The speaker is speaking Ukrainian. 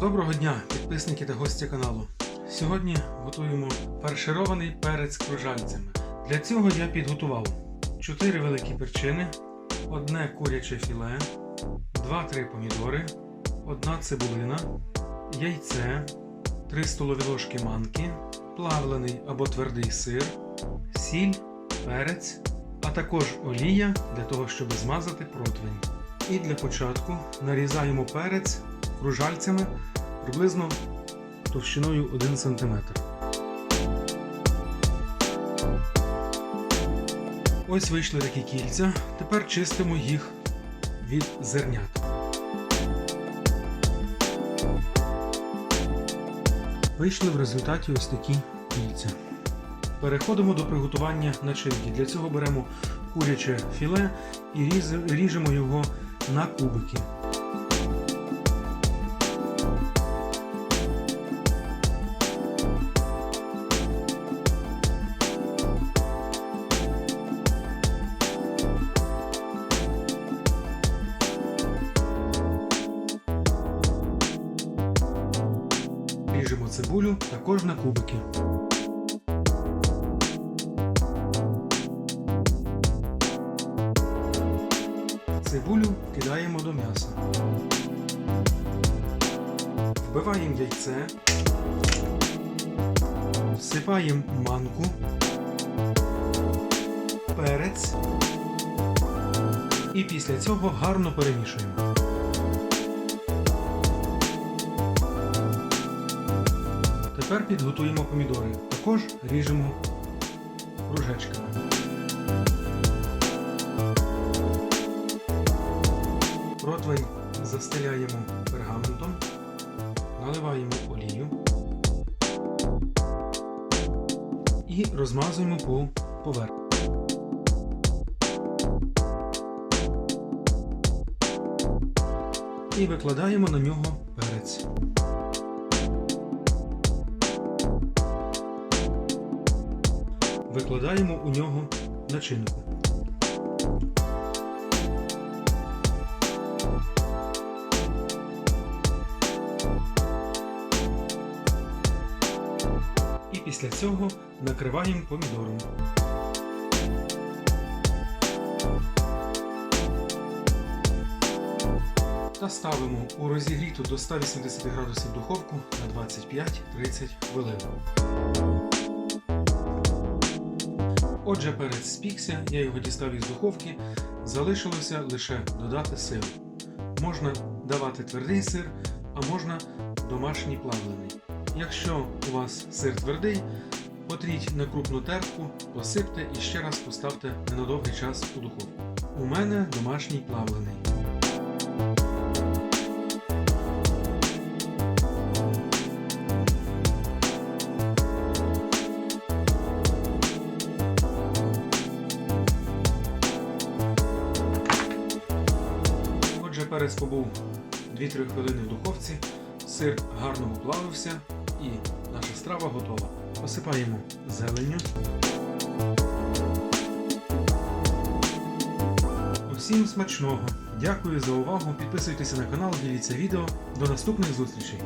Доброго дня, підписники та гості каналу. Сьогодні готуємо фарширований перець кружальцями. Для цього я підготував 4 великі перчини, одне куряче філе, 2-3 помідори, одна цибулина, яйце, 3 столові ложки манки, плавлений або твердий сир, сіль, перець, а також олія для того, щоб змазати противень. І для початку нарізаємо перець кружальцями приблизно товщиною 1 см. Ось вийшли такі кільця. Тепер чистимо їх від зернят. Вийшли в результаті ось такі кільця. Переходимо до приготування начинки. Для цього беремо куряче філе і ріжемо його на кубики. Ріжемо цибулю також на кубики. Цибулю кидаємо до м'яса. Вбиваємо яйце. Всипаємо манку, перець. І після цього гарно перемішуємо. Тепер підготуємо помідори. Також ріжемо кружечками. Противень застеляємо пергаментом, наливаємо олію і розмазуємо по поверхні. І викладаємо на нього перець. Викладаємо у нього начинку. І після цього накриваємо помідором. Та ставимо у розігріту до 180 градусів духовку на 25-30 хвилин. Отже, перець спікся, я його дістав із духовки, залишилося лише додати сир. Можна давати твердий сир, а можна домашній плавлений. Якщо у вас сир твердий, потріть на крупну тертку, посипте і ще раз поставте на недовгий час у духовку. У мене домашній плавлений. Перець побув 2-3 хвилини в духовці, сир гарно оплавився і наша страва готова. Посипаємо зеленню. Усім смачного! Дякую за увагу. Підписуйтеся на канал, діліться відео. До наступних зустрічей!